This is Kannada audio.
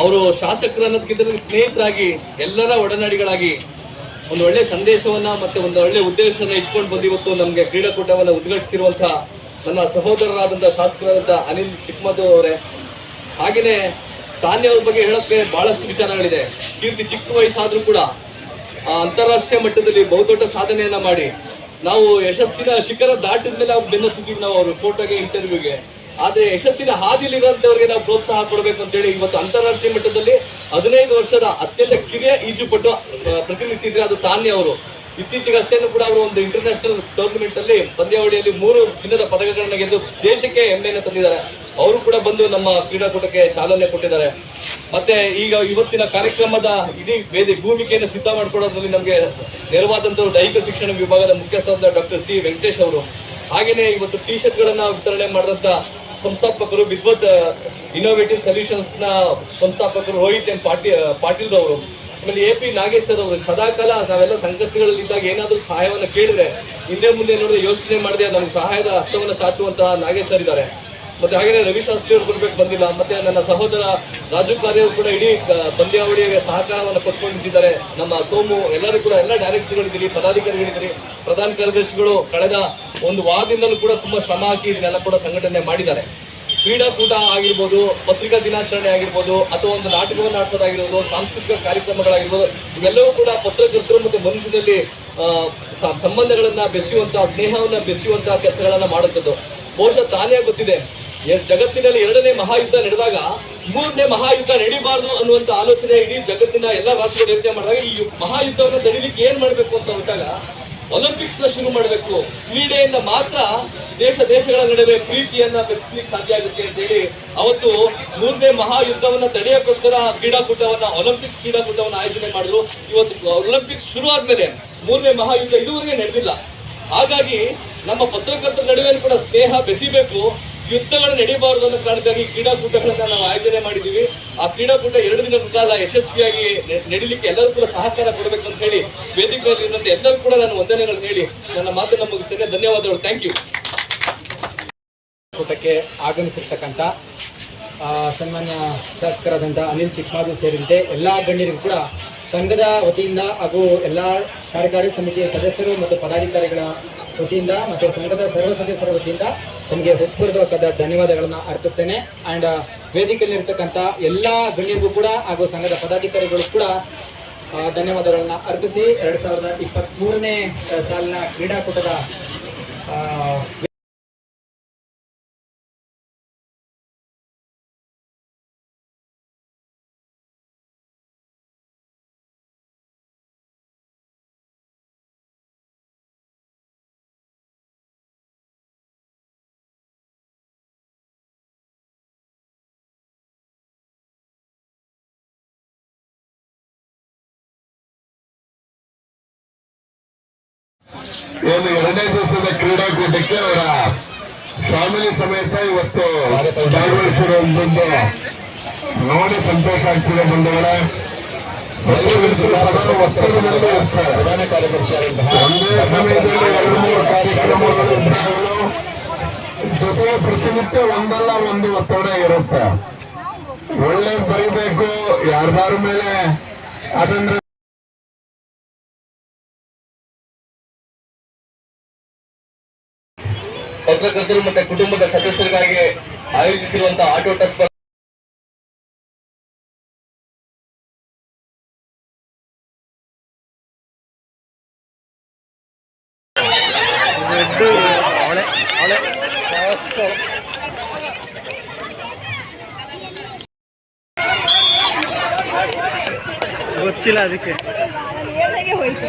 ಅವರು ಶಾಸಕರು ಅನ್ನೋದಕ್ಕಿಂತ ಸ್ನೇಹಿತರಾಗಿ, ಎಲ್ಲರ ಒಡನಾಡಿಗಳಾಗಿ ಒಂದು ಒಳ್ಳೆ ಸಂದೇಶವನ್ನ ಮತ್ತೆ ಒಂದು ಒಳ್ಳೆ ಉದ್ದೇಶವನ್ನ ಇಟ್ಕೊಂಡು ಬಂದು ಇವತ್ತು ನಮಗೆ ಕ್ರೀಡಾಕೂಟವನ್ನು ಉದ್ಘಾಟಿಸಿರುವಂತಹ ನನ್ನ ಸಹೋದರರಾದಂಥ ಶಾಸಕರಾದಂಥ ಅನಿಲ್ ಚಿಕ್ಕಮದ್ದು ಅವರೇ. ಹಾಗೆಯೇ ತಾನೇ ಅವ್ರ ಬಗ್ಗೆ ಹೇಳೋಕ್ಕೆ ಬಹಳಷ್ಟು ವಿಚಾರಗಳಿದೆ. ಕೀರ್ತಿ ಚಿಕ್ಕ ವಯಸ್ಸಾದ್ರೂ ಕೂಡ ಅಂತಾರಾಷ್ಟ್ರೀಯ ಮಟ್ಟದಲ್ಲಿ ಬಹುದೊಡ್ಡ ಸಾಧನೆಯನ್ನ ಮಾಡಿ, ನಾವು ಯಶಸ್ಸಿನ ಶಿಖರ ದಾಟಿದ ಮೇಲೆ ಅವ್ರು ಬೆನ್ನಿಸ್ತಿದ್ವಿ ನಾವು ಅವರು ಫೋಟೋಗೆ ಇಂಟರ್ವ್ಯೂಗೆ ಆದ್ರೆ ಯಶಸ್ಸಿನ ಹಾದಿಲಿರೋಂಥವ್ರಿಗೆ ನಾವು ಪ್ರೋತ್ಸಾಹ ಕೊಡಬೇಕು ಅಂತೇಳಿ ಇವತ್ತು ಅಂತಾರಾಷ್ಟ್ರೀಯ ಮಟ್ಟದಲ್ಲಿ ಹದಿನೈದು ವರ್ಷದ ಅತ್ಯಂತ ಕಿರಿಯ ಈಜುಪಟ್ಟು ಪ್ರತಿನಿಧಿಸಿದ್ರೆ ಅದು ತಾನೇ ಅವರು. ಇತ್ತೀಚೆಗಷ್ಟೇನು ಕೂಡ ಅವರು ಒಂದು ಇಂಟರ್ನ್ಯಾಷನಲ್ ಟೂರ್ನಮೆಂಟ್ ಅಲ್ಲಿ ಪಂದ್ಯಾವಳಿಯಲ್ಲಿ ಮೂರು ಚಿನ್ನದ ಪದಕಗಳನ್ನ ಗೆದ್ದು ದೇಶಕ್ಕೆ ಹೆಮ್ಮೆಯನ್ನು ತಂದಿದ್ದಾರೆ. ಅವರು ಕೂಡ ಬಂದು ನಮ್ಮ ಕ್ರೀಡಾಕೂಟಕ್ಕೆ ಚಾಲನೆ ಕೊಟ್ಟಿದ್ದಾರೆ. ಮತ್ತೆ ಈಗ ಇವತ್ತಿನ ಕಾರ್ಯಕ್ರಮದ ಇಡೀ ವೇದಿ, ಭೂಮಿಕೆಯನ್ನು ಸಿದ್ಧ ಮಾಡಿಕೊಡೋದ್ರಲ್ಲಿ ನಮಗೆ ನೆರವಾದಂಥವ್ರು ದೈಹಿಕ ಶಿಕ್ಷಣ ವಿಭಾಗದ ಮುಖ್ಯಸ್ಥರಾದ ಡಾಕ್ಟರ್ ಸಿ ವೆಂಕಟೇಶ್ ಅವರು. ಹಾಗೆಯೇ ಇವತ್ತು ಟಿ ಶರ್ಟ್ಗಳನ್ನು ವಿತರಣೆ ಮಾಡಿದಂಥ ಸಂಸ್ಥಾಪಕರು ವಿದ್ವತ್ ಇನೋವೇಟಿವ್ ಸೊಲ್ಯೂಷನ್ಸ್ನ ಸಂಸ್ಥಾಪಕರು ರೋಹಿತ್ ಎನ್ ಪಾಟೀಲ್ ಪಾಟೀಲ್ ಅವರು ಆಮೇಲೆ ಎ ಪಿ ನಾಗೇಶ್ವರ್ ಅವರು, ಸದಾಕಾಲ ನಾವೆಲ್ಲ ಸಂಕಷ್ಟಗಳಲ್ಲಿ ಇದ್ದಾಗ ಏನಾದರೂ ಸಹಾಯವನ್ನು ಕೇಳಿದ್ರೆ, ಹಿಂದೆ ಮುಂದೆ ನೋಡಿದ್ರೆ ಯೋಚನೆ ಮಾಡಿದೆ ನಮ್ಗೆ ಸಹಾಯದ ಹಸ್ತವನ್ನು ಚಾಚುವಂತಹ ನಾಗೇಶ್ವರ್ ಇದ್ದಾರೆ. ಮತ್ತೆ ಹಾಗೆ ರವಿ ಶಾಸ್ತ್ರಿ ಅವರು ಬರ್ಬೇಕು ಬಂದಿಲ್ಲ. ಮತ್ತೆ ನನ್ನ ಸಹೋದರ ರಾಜು ಅವರು ಕೂಡ ಇಡೀ ಪಂದ್ಯಾವಳಿಗೆ ಸಹಕಾರವನ್ನು ಕೊಟ್ಕೊಂಡಿದ್ದಾರೆ. ನಮ್ಮ ಸೋಮು, ಎಲ್ಲರೂ ಕೂಡ ಎಲ್ಲ ಡೈರೆಕ್ಟರ್ಗಳಿದ್ದೀರಿ ಪದಾಧಿಕಾರಿಗಳಿದ್ದೀರಿ ಪ್ರಧಾನ ಕಾರ್ಯದರ್ಶಿಗಳು ಕಳೆದ ಒಂದು ವಾರದಿಂದಲೂ ಕೂಡ ತುಂಬಾ ಶ್ರಮ ಹಾಕಿ ಇದನ್ನೆಲ್ಲ ಕೂಡ ಸಂಘಟನೆ ಮಾಡಿದ್ದಾರೆ. ಕ್ರೀಡಾಕೂಟ ಆಗಿರ್ಬೋದು, ಪತ್ರಿಕಾ ದಿನಾಚರಣೆ ಆಗಿರ್ಬೋದು, ಅಥವಾ ಒಂದು ನಾಟಕವನ್ನು ಆಡಿಸೋದಾಗಿರ್ಬೋದು, ಸಾಂಸ್ಕೃತಿಕ ಕಾರ್ಯಕ್ರಮಗಳಾಗಿರ್ಬೋದು, ಇವೆಲ್ಲವೂ ಕೂಡ ಪತ್ರಕರ್ತರು ಮತ್ತು ಮನುಷ್ಯದಲ್ಲಿ ಸಂಬಂಧಗಳನ್ನ ಬೆಸೆಯುವಂತಹ, ಸ್ನೇಹವನ್ನ ಬೆಸೆಯುವಂತಹ ಕೆಲಸಗಳನ್ನ ಮಾಡುವಂಥದ್ದು ಬಹುಶಃ ತಾನೇ ಗೊತ್ತಿದೆ ಜಗತ್ತಿನಲ್ಲಿ ಎರಡನೇ ಮಹಾಯುದ್ಧ ನಡೆದಾಗ ಮೂರನೇ ಮಹಾಯುದ್ಧ ನಡೀಬಾರ್ದು ಅನ್ನುವಂತ ಆಲೋಚನೆ ಇಡೀ ಜಗತ್ತಿನ ಎಲ್ಲ ರಾಷ್ಟ್ರಗಳು ಯೋಚನೆ ಮಾಡಿದಾಗ ಈ ಮಹಾಯುದ್ಧವನ್ನು ತಡೀಲಿಕ್ಕೆ ಏನ್ ಮಾಡಬೇಕು ಅಂತ ಹೊರಟಾಗ ಒಲಿಂಪಿಕ್ಸ್ನ ಶುರು ಮಾಡಬೇಕು. ಕ್ರೀಡೆಯಿಂದ ಮಾತ್ರ ದೇಶ, ದೇಶಗಳ ನಡುವೆ ಪ್ರೀತಿಯನ್ನ ಬೆಳೆಸಲಿಕ್ಕೆ ಸಾಧ್ಯ ಆಗುತ್ತೆ ಅಂತ ಹೇಳಿ ಅವತ್ತು ಮೂರನೇ ಮಹಾಯುದ್ಧವನ್ನ ತಡೆಯೋಕ್ಕೋಸ್ಕರ ಕ್ರೀಡಾಕೂಟವನ್ನ ಒಲಿಂಪಿಕ್ಸ್ ಕ್ರೀಡಾಕೂಟವನ್ನ ಆಯೋಜನೆ ಮಾಡಿದ್ರು. ಇವತ್ತು ಒಲಿಂಪಿಕ್ಸ್ ಶುರು ಆದ್ಮೇಲೆ ಮೂರನೇ ಮಹಾಯುದ್ಧ ಇದುವರೆಗೆ ನಡೆದಿಲ್ಲ. ಹಾಗಾಗಿ ನಮ್ಮ ಪತ್ರಕರ್ತರ ನಡುವೆ ಕೂಡ ಸ್ನೇಹ ಬೆಸಿಬೇಕು. ಯುದ್ಧಗಳು ನಡೀಬಾರದು ಅನ್ನೋ ಕಾರಣಕ್ಕಾಗಿ ಕ್ರೀಡಾಕೂಟಗಳನ್ನ ನಾವು ಆಯೋಜನೆ ಮಾಡಿದ್ದೀವಿ. ಆ ಕ್ರೀಡಾಕೂಟ ಎರಡು ದಿನದ ಕಾಲ ಯಶಸ್ವಿಯಾಗಿ ನಡೀಲಿಕ್ಕೆ ಎಲ್ಲರೂ ಕೂಡ ಸಹಕಾರ ಕೊಡಬೇಕು ಅಂತ ಹೇಳಿ ವೇದಿಕೆಯಲ್ಲಿ ಎಲ್ಲರೂ ಕೂಡ ನಾನು ವಂದನೆಗಳನ್ನು ಹೇಳಿ ನನ್ನ ಮಾತನ್ನು ಮುಗಿಸ್ತೇನೆ. ಧನ್ಯವಾದಗಳು. ಥ್ಯಾಂಕ್ ಯು ಕೂಟಕ್ಕೆ ಆಗಮಿಸಿರ್ತಕ್ಕಂಥ ಸನ್ಮಾನ್ಯ ಶಾಸಕರಾದಂಥ ಅನಿಲ್ ಚಿಕ್ಕಮಾದು ಸೇರಿದಂತೆ ಎಲ್ಲ ಗಣ್ಯರಿಗೂ ಕೂಡ ಸಂಘದ ವತಿಯಿಂದ ಹಾಗೂ ಎಲ್ಲ ಕಾರ್ಯಕಾರಿ ಸಮಿತಿಯ ಸದಸ್ಯರು ಮತ್ತು ಪದಾಧಿಕಾರಿಗಳ ವತಿಯಿಂದ ಮತ್ತು ಸಂಘದ ಸರ್ವ ಸದಸ್ಯರ ವತಿಯಿಂದ ತಮಗೆ ಹೃತ್ಪೂರ್ವಕವಾದ ಧನ್ಯವಾದಗಳನ್ನು ಅರ್ಪಿಸ್ತೇನೆ. ಆ್ಯಂಡ್ ವೇದಿಕೆಯಲ್ಲಿರ್ತಕ್ಕಂಥ ಎಲ್ಲ ಗಣ್ಯರಿಗೂ ಕೂಡ ಹಾಗೂ ಸಂಘದ ಪದಾಧಿಕಾರಿಗಳು ಕೂಡ ಧನ್ಯವಾದಗಳನ್ನು ಅರ್ಪಿಸಿ ಎರಡು ಸಾವಿರದ ಇಪ್ಪತ್ತ್ಮೂರನೇ ಸಾಲಿನ ಕ್ರೀಡಾಕೂಟದ ಏನು ಎರಡನೇ ದಿವಸದ ಕ್ರೀಡಾಕೂಟಕ್ಕೆ ಅವರ ಫ್ಯಾಮಿಲಿ ಸಮೇತ ಇವತ್ತು ಭಾಗವಹಿಸಿರುವಂತದ್ದು. ನೋಡಿ, ಸಂತೋಷ ಆಗ್ತಿದೆ ಬಂಧುಗಳೇ. ಸದಾ ಒತ್ತಡದಲ್ಲಿ ಇರ್ತಾರೆ. ಒಂದೇ ಸಮಯದಲ್ಲಿ ಎರಡು, ಮೂರು ಕಾರ್ಯಕ್ರಮಗಳು ಜೊತೆಗೆ ಪ್ರತಿನಿತ್ಯ ಒಂದಲ್ಲ ಒಂದು ಒತ್ತಡ ಇರುತ್ತೆ. ಒಳ್ಳೆ ಬರೀಬೇಕು, ಯಾರ್ದಾರ ಮೇಲೆ ಅದನ್ನ ಪತ್ರಕರ್ತರು ಮತ್ತೆ ಕುಟುಂಬದ ಸದಸ್ಯರಿಗಾಗಿ ಆಯೋಜಿಸಿರುವಂತಹ ಆಟೋಟ ಸ್ಪರ್ಧೆ ಗೊತ್ತಿಲ್ಲ ಅದಕ್ಕೆ. ಹೋಯ್ತು?